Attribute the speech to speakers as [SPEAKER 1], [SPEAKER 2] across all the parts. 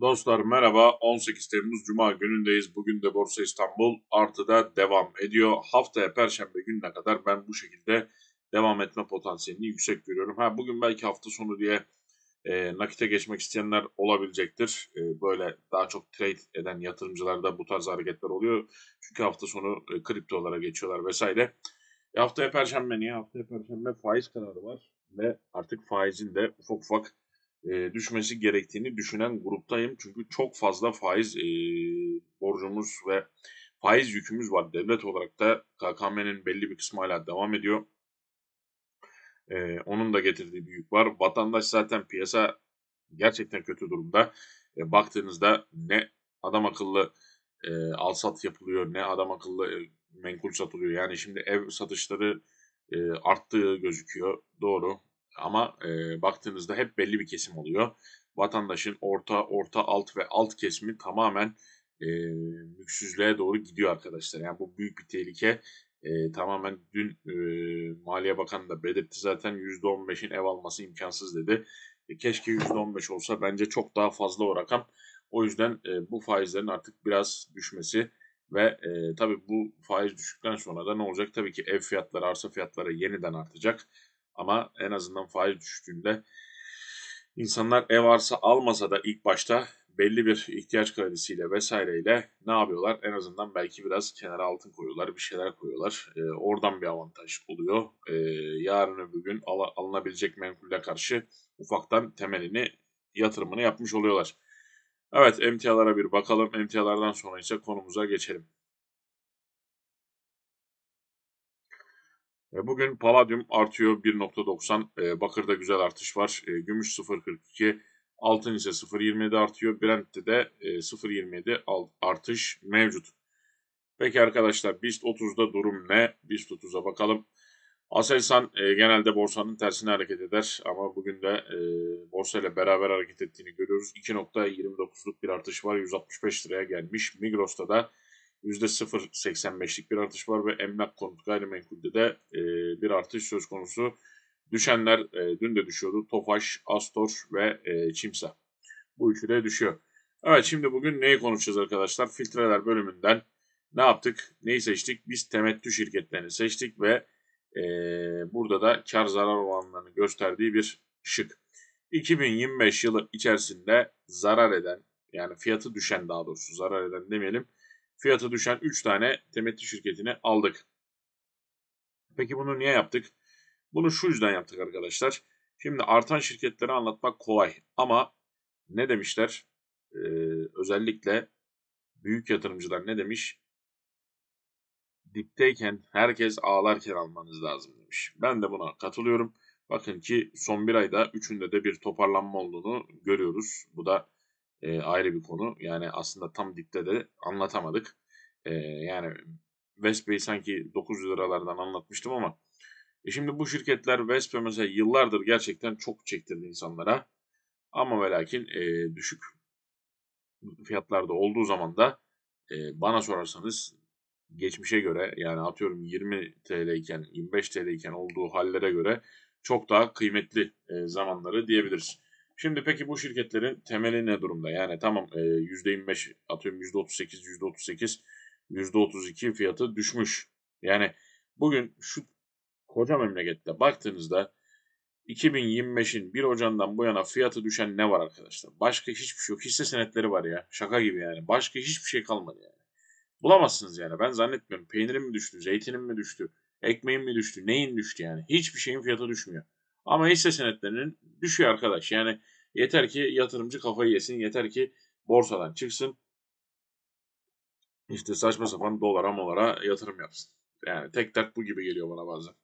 [SPEAKER 1] Dostlar merhaba. 18 Temmuz Cuma günündeyiz. Bugün de Borsa İstanbul artıda devam ediyor. Haftaya Perşembe gününe kadar ben bu şekilde devam etme potansiyelini yüksek görüyorum. Ha bugün belki hafta sonu diye e, nakite geçmek isteyenler olabilecektir. E, böyle daha çok trade eden yatırımcılarda bu tarz hareketler oluyor. Çünkü hafta sonu e, kriptolara geçiyorlar vesaire. E, haftaya Perşembe niye? Haftaya Perşembe faiz kararı var ve artık faizin de ufak ufak e, düşmesi gerektiğini düşünen gruptayım. Çünkü çok fazla faiz e, borcumuz ve faiz yükümüz var. Devlet olarak da KKM'nin belli bir kısmı hala devam ediyor. E, onun da getirdiği bir yük var. Vatandaş zaten piyasa gerçekten kötü durumda. E, baktığınızda ne adam akıllı e, al sat yapılıyor ne adam akıllı e, menkul satılıyor. Yani şimdi ev satışları e, arttığı gözüküyor. Doğru. Ama e, baktığınızda hep belli bir kesim oluyor. Vatandaşın orta, orta, alt ve alt kesimi tamamen e, mülksüzlüğe doğru gidiyor arkadaşlar. Yani bu büyük bir tehlike. E, tamamen dün e, Maliye Bakanı da belirtti zaten %15'in ev alması imkansız dedi. E, keşke %15 olsa bence çok daha fazla o rakam. O yüzden e, bu faizlerin artık biraz düşmesi ve e, tabii bu faiz düştükten sonra da ne olacak? Tabii ki ev fiyatları, arsa fiyatları yeniden artacak. Ama en azından faiz düştüğünde insanlar ev arsa almasa da ilk başta belli bir ihtiyaç kredisiyle vesaireyle ne yapıyorlar? En azından belki biraz kenara altın koyuyorlar, bir şeyler koyuyorlar. E, oradan bir avantaj oluyor. E, yarın öbür gün al, alınabilecek menkulle karşı ufaktan temelini, yatırımını yapmış oluyorlar. Evet emtialara bir bakalım. Emtialardan sonra ise konumuza geçelim. Bugün paladyum artıyor 1.90. E, bakırda güzel artış var. E, gümüş 0.42. Altın ise 0.27 artıyor. Brent'te de 0.27 artış mevcut. Peki arkadaşlar BIST 30'da durum ne? BIST 30'a bakalım. Aselsan e, genelde borsanın tersine hareket eder ama bugün de e, borsa ile beraber hareket ettiğini görüyoruz. 2.29'luk bir artış var. 165 liraya gelmiş. Migros'ta da %0.85'lik bir artış var ve emlak konut gayrimenkulde de e, bir artış söz konusu. Düşenler e, dün de düşüyordu. Tofaş, Astor ve e, Çimsa. Bu üçü de düşüyor. Evet şimdi bugün neyi konuşacağız arkadaşlar? Filtreler bölümünden ne yaptık? Neyi seçtik? Biz temettü şirketlerini seçtik ve e, burada da kar zarar oranlarını gösterdiği bir şık. 2025 yılı içerisinde zarar eden yani fiyatı düşen daha doğrusu zarar eden demeyelim fiyatı düşen 3 tane temettü şirketini aldık. Peki bunu niye yaptık? Bunu şu yüzden yaptık arkadaşlar. Şimdi artan şirketleri anlatmak kolay ama ne demişler? Ee, özellikle büyük yatırımcılar ne demiş? Dipteyken herkes ağlarken almanız lazım demiş. Ben de buna katılıyorum. Bakın ki son bir ayda üçünde de bir toparlanma olduğunu görüyoruz. Bu da e, ayrı bir konu. Yani aslında tam dipte de anlatamadık. E, yani Vespe'yi sanki 900 liralardan anlatmıştım ama e şimdi bu şirketler Vespe mesela yıllardır gerçekten çok çektirdi insanlara. Ama ve lakin e, düşük fiyatlarda olduğu zaman da e, bana sorarsanız geçmişe göre yani atıyorum 20 TL iken 25 TL iken olduğu hallere göre çok daha kıymetli e, zamanları diyebiliriz. Şimdi peki bu şirketlerin temeli ne durumda? Yani tamam e, %25 atıyorum %38, %38, %32 fiyatı düşmüş. Yani bugün şu koca memlekette baktığınızda 2025'in 1 Ocağı'ndan bu yana fiyatı düşen ne var arkadaşlar? Başka hiçbir şey yok. Hisse senetleri var ya. Şaka gibi yani. Başka hiçbir şey kalmadı yani. Bulamazsınız yani. Ben zannetmiyorum. Peynirim mi düştü? Zeytinim mi düştü? Ekmeğim mi düştü? Neyin düştü yani? Hiçbir şeyin fiyatı düşmüyor. Ama hisse senetlerinin düşüyor arkadaş. Yani yeter ki yatırımcı kafayı yesin. Yeter ki borsadan çıksın. İşte saçma sapan dolara molara yatırım yapsın. Yani tek dert bu gibi geliyor bana bazen.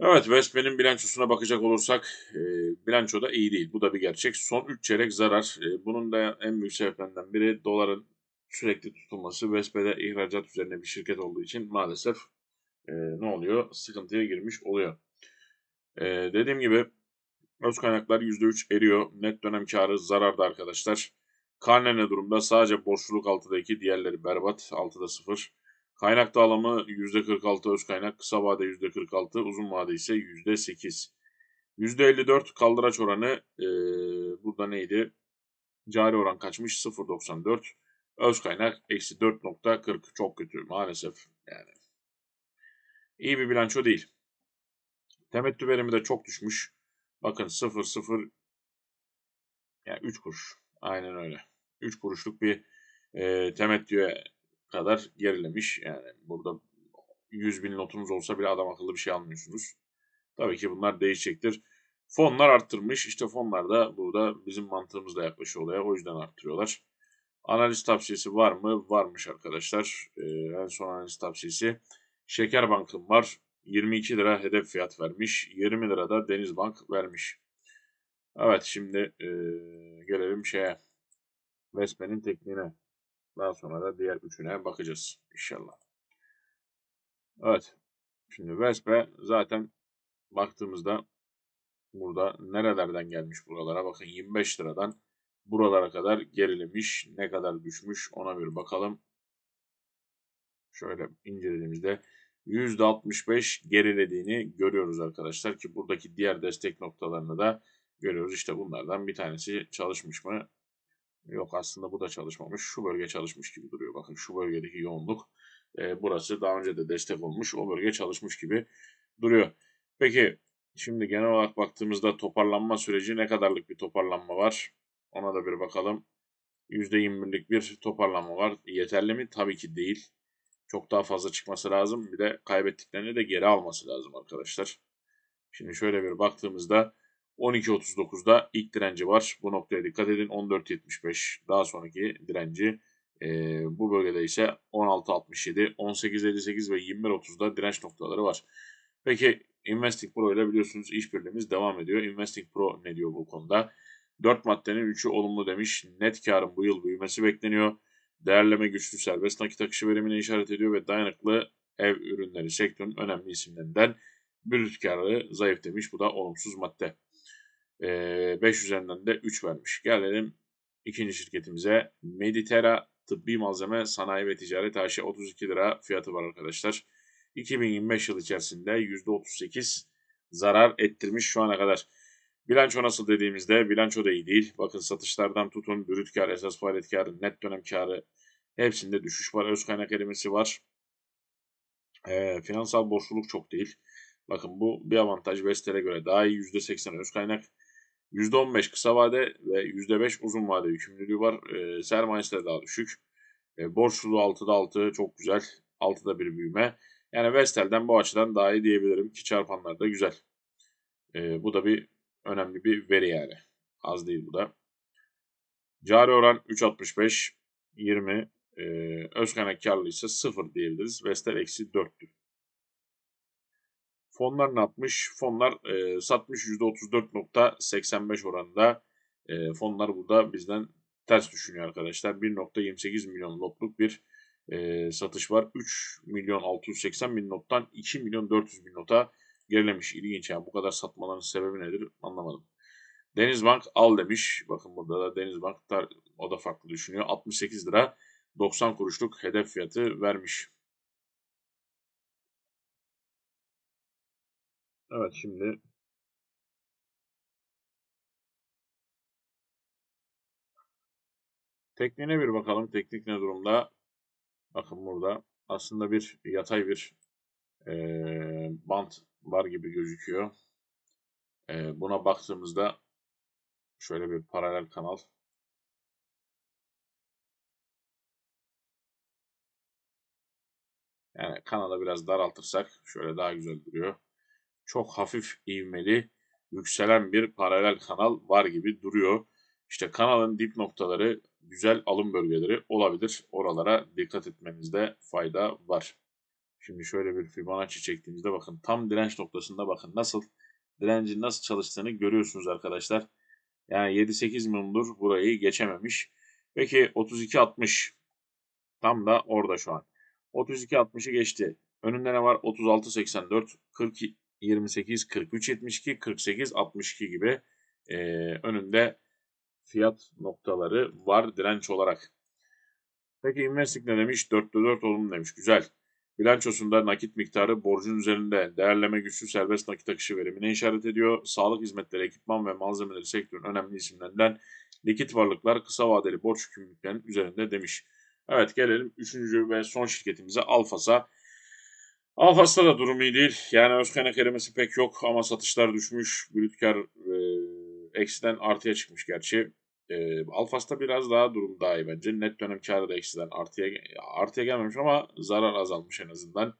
[SPEAKER 1] Evet Vespe'nin bilançosuna bakacak olursak e, bilanço da iyi değil. Bu da bir gerçek. Son 3 çeyrek zarar. E, bunun da en büyük sebeplerinden biri doların sürekli tutulması. Vespe'de ihracat üzerine bir şirket olduğu için maalesef e, ne oluyor? Sıkıntıya girmiş oluyor. E, dediğim gibi öz kaynaklar %3 eriyor. Net dönem karı zararda arkadaşlar. Karne ne durumda? Sadece borçluluk 6'da 2, diğerleri berbat. 6'da 0. Kaynak dağılımı %46 öz kaynak, kısa vade %46, uzun vade ise %8. %54 kaldıraç oranı e, burada neydi? Cari oran kaçmış? 0.94. Öz kaynak eksi 4.40. Çok kötü maalesef. Yani iyi bir bilanço değil. Temettü verimi de çok düşmüş. Bakın 0 0 yani 3 kuruş. Aynen öyle. 3 kuruşluk bir e, temettüye kadar gerilemiş. Yani burada 100 bin notunuz olsa bile adam akıllı bir şey almıyorsunuz. Tabii ki bunlar değişecektir. Fonlar arttırmış. İşte fonlar da burada bizim mantığımızla yaklaşıyor olaya. O yüzden arttırıyorlar. Analiz tavsiyesi var mı? Varmış arkadaşlar. Ee, en son analiz tavsiyesi. Şeker Bank'ın var. 22 lira hedef fiyat vermiş. 20 lira da Denizbank vermiş. Evet şimdi e, gelelim şeye. Vespe'nin tekniğine. Daha sonra da diğer üçüne bakacağız inşallah. Evet. Şimdi Vespe zaten baktığımızda burada nerelerden gelmiş buralara bakın 25 liradan buralara kadar gerilemiş. Ne kadar düşmüş ona bir bakalım. Şöyle incelediğimizde %65 gerilediğini görüyoruz arkadaşlar ki buradaki diğer destek noktalarını da görüyoruz. İşte bunlardan bir tanesi çalışmış mı? Yok aslında bu da çalışmamış. Şu bölge çalışmış gibi duruyor. Bakın şu bölgedeki yoğunluk e, burası daha önce de destek olmuş. O bölge çalışmış gibi duruyor. Peki şimdi genel olarak baktığımızda toparlanma süreci ne kadarlık bir toparlanma var? Ona da bir bakalım. %21'lik bir toparlanma var. Yeterli mi? Tabii ki değil. Çok daha fazla çıkması lazım. Bir de kaybettiklerini de geri alması lazım arkadaşlar. Şimdi şöyle bir baktığımızda 12.39'da ilk direnci var. Bu noktaya dikkat edin. 14.75 daha sonraki direnci. E, bu bölgede ise 16.67, 18.58 ve 21.30'da direnç noktaları var. Peki Investing Pro ile biliyorsunuz işbirliğimiz devam ediyor. Investing Pro ne diyor bu konuda? 4 maddenin 3'ü olumlu demiş. Net karın bu yıl büyümesi bekleniyor. Değerleme güçlü serbest nakit akışı verimine işaret ediyor ve dayanıklı ev ürünleri sektörün önemli isimlerinden brüt karı zayıf demiş. Bu da olumsuz madde. 5 üzerinden de 3 vermiş. Gelelim ikinci şirketimize. Meditera Tıbbi Malzeme Sanayi ve Ticaret AŞ 32 lira fiyatı var arkadaşlar. 2025 yıl içerisinde %38 zarar ettirmiş şu ana kadar. Bilanço nasıl dediğimizde bilanço da iyi değil. Bakın satışlardan tutun, brüt kar, esas faaliyet karı, net dönem karı hepsinde düşüş var. Öz kaynak erimesi var. E, finansal borçluluk çok değil. Bakın bu bir avantaj Vestel'e göre daha iyi %80 öz kaynak. %15 kısa vade ve %5 uzun vade yükümlülüğü var. E, sermayesi de daha düşük. E, borçluluğu 6'da 6 çok güzel. 6'da bir büyüme. Yani Vestel'den bu açıdan daha iyi diyebilirim ki çarpanlar da güzel. E, bu da bir önemli bir veri yani. Az değil bu da. Cari oran 3.65, 20. E, öz kaynak karlı ise 0 diyebiliriz. Vestel eksi 4'tü. Fonlar ne yapmış? Fonlar e, satmış %34.85 oranında. E, fonlar burada bizden ters düşünüyor arkadaşlar. 1.28 milyon lotluk bir e, satış var. 3 milyon 680 bin nottan 2 milyon 400 bin nota gerilemiş. İlginç yani bu kadar satmaların sebebi nedir anlamadım. Denizbank al demiş. Bakın burada da Denizbank o da farklı düşünüyor. 68 lira 90 kuruşluk hedef fiyatı vermiş. Evet şimdi tekniğine bir bakalım. Teknik ne durumda? Bakın burada aslında bir yatay bir e, bant var gibi gözüküyor. E, buna baktığımızda şöyle bir paralel kanal. Yani kanalı biraz daraltırsak şöyle daha güzel duruyor çok hafif ivmeli yükselen bir paralel kanal var gibi duruyor. İşte kanalın dip noktaları güzel alım bölgeleri olabilir. Oralara dikkat etmenizde fayda var. Şimdi şöyle bir Fibonacci çektiğimizde bakın tam direnç noktasında bakın nasıl direncin nasıl çalıştığını görüyorsunuz arkadaşlar. Yani 7-8 milyondur burayı geçememiş. Peki 32-60 tam da orada şu an. 32-60'ı geçti. Önünde ne var? 36-84, 42 28, 43, 72, 48, 62 gibi e, önünde fiyat noktaları var direnç olarak. Peki Investing ne demiş? 4'te 4 olumlu demiş. Güzel. Bilançosunda nakit miktarı borcun üzerinde değerleme güçlü serbest nakit akışı verimine işaret ediyor. Sağlık hizmetleri, ekipman ve malzemeleri sektörün önemli isimlerinden likit varlıklar kısa vadeli borç yükümlülüklerinin üzerinde demiş. Evet gelelim üçüncü ve son şirketimize Alfas'a. Alfas'ta da durum iyi değil. Yani öz kaynak erimesi pek yok ama satışlar düşmüş. Brüt e, eksiden artıya çıkmış gerçi. E, Alfas'ta biraz daha durum daha iyi bence. Net dönem karı da eksiden artıya, artıya gelmemiş ama zarar azalmış en azından.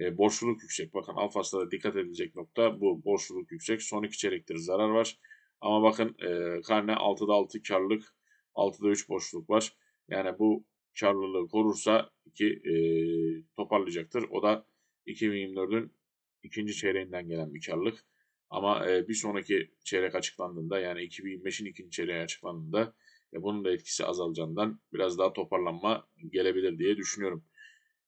[SPEAKER 1] E, borçluluk yüksek. Bakın Alfas'ta da dikkat edilecek nokta bu. Borçluluk yüksek. Son iki çeyrektir zarar var. Ama bakın e, karne 6'da 6 karlılık, 6'da 3 borçluluk var. Yani bu karlılığı korursa ki e, toparlayacaktır. O da 2024'ün ikinci çeyreğinden gelen bir karlılık. Ama e, bir sonraki çeyrek açıklandığında yani 2025'in ikinci çeyreği açıklandığında e, bunun da etkisi azalacağından biraz daha toparlanma gelebilir diye düşünüyorum.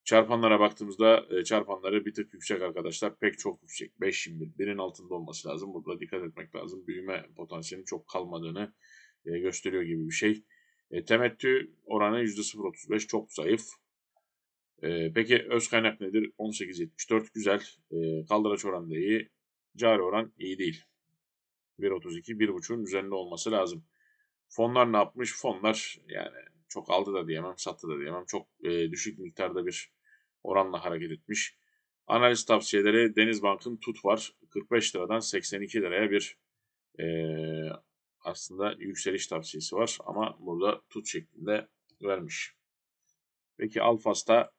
[SPEAKER 1] Çarpanlara baktığımızda e, çarpanları bir tık yüksek arkadaşlar. Pek çok yüksek. 5.21 birin altında olması lazım. Burada dikkat etmek lazım. Büyüme potansiyelinin çok kalmadığını e, gösteriyor gibi bir şey. E, temettü oranı %0.35 çok zayıf. E, peki öz kaynak nedir? 18.74 güzel. E, kaldıraç oranı da iyi. Cari oran iyi değil. 1.32, 1.5'un üzerinde olması lazım. Fonlar ne yapmış? Fonlar yani çok aldı da diyemem, sattı da diyemem. Çok e, düşük miktarda bir oranla hareket etmiş. Analiz tavsiyeleri Denizbank'ın tut var. 45 liradan 82 liraya bir e, aslında yükseliş tavsiyesi var. Ama burada tut şeklinde vermiş. Peki Alfas'ta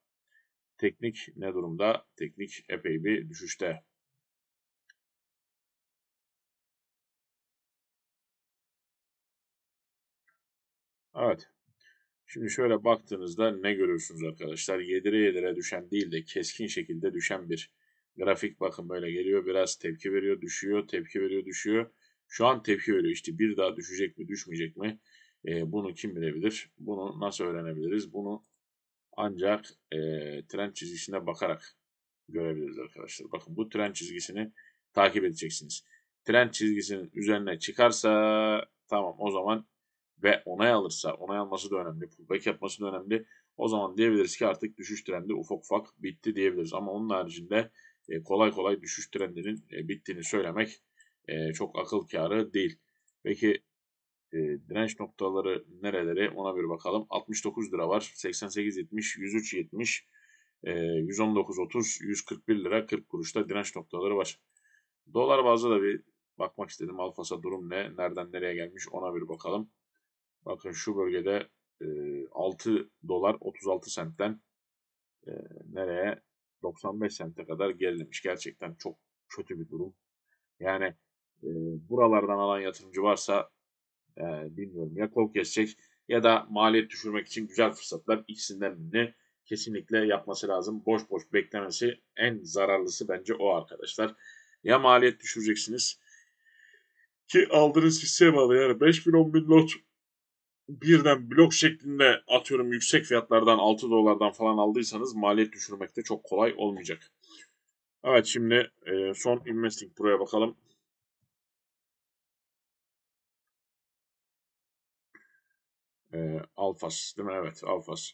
[SPEAKER 1] teknik ne durumda? Teknik epey bir düşüşte. Evet. Şimdi şöyle baktığınızda ne görüyorsunuz arkadaşlar? Yedire yedire düşen değil de keskin şekilde düşen bir grafik bakın böyle geliyor. Biraz tepki veriyor, düşüyor, tepki veriyor, düşüyor. Şu an tepki veriyor. İşte bir daha düşecek mi, düşmeyecek mi? E, bunu kim bilebilir? Bunu nasıl öğrenebiliriz? Bunu ancak e, trend çizgisine bakarak görebiliriz arkadaşlar. Bakın bu trend çizgisini takip edeceksiniz. Trend çizgisinin üzerine çıkarsa tamam o zaman ve onay alırsa, onay alması da önemli, pullback yapması da önemli. O zaman diyebiliriz ki artık düşüş trendi ufak ufak bitti diyebiliriz. Ama onun haricinde e, kolay kolay düşüş trendinin e, bittiğini söylemek e, çok akıl kârı değil. Peki direnç noktaları nereleri ona bir bakalım. 69 lira var, 88.70, 103.70, e, 119.30, 141 lira 40 kuruşta direnç noktaları var. Dolar bazda da bir bakmak istedim. Alfasa durum ne? Nereden nereye gelmiş ona bir bakalım. Bakın şu bölgede e, 6 dolar 36 sentten nereye 95 sente kadar gerilemiş. Gerçekten çok kötü bir durum. Yani buralardan alan yatırımcı varsa bilmiyorum ya kol kesecek ya da maliyet düşürmek için güzel fırsatlar ikisinden birini kesinlikle yapması lazım. Boş boş beklemesi en zararlısı bence o arkadaşlar. Ya maliyet düşüreceksiniz ki aldığınız hisseye bağlı yani 5000 10 bin lot birden blok şeklinde atıyorum yüksek fiyatlardan 6 dolardan falan aldıysanız maliyet düşürmekte çok kolay olmayacak. Evet şimdi e, son Investing Pro'ya bakalım. E, Alfas değil mi? Evet Alfas.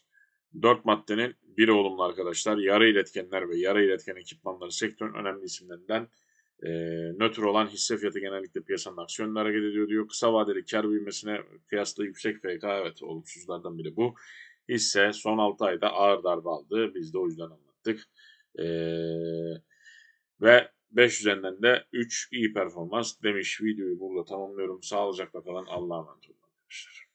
[SPEAKER 1] 4 maddenin biri olumlu arkadaşlar. Yarı iletkenler ve yarı iletken ekipmanları sektörün önemli isimlerinden e, nötr olan hisse fiyatı genellikle piyasanın aksiyonunda hareket ediyor diyor. Kısa vadeli kar büyümesine kıyasla yüksek FK evet olumsuzlardan biri bu. Hisse son 6 ayda ağır darbe aldı. Biz de o yüzden anlattık. E, ve 5 üzerinden de 3 iyi performans demiş. Videoyu burada tamamlıyorum. Sağlıcakla kalın. Allah'a emanet olun arkadaşlar.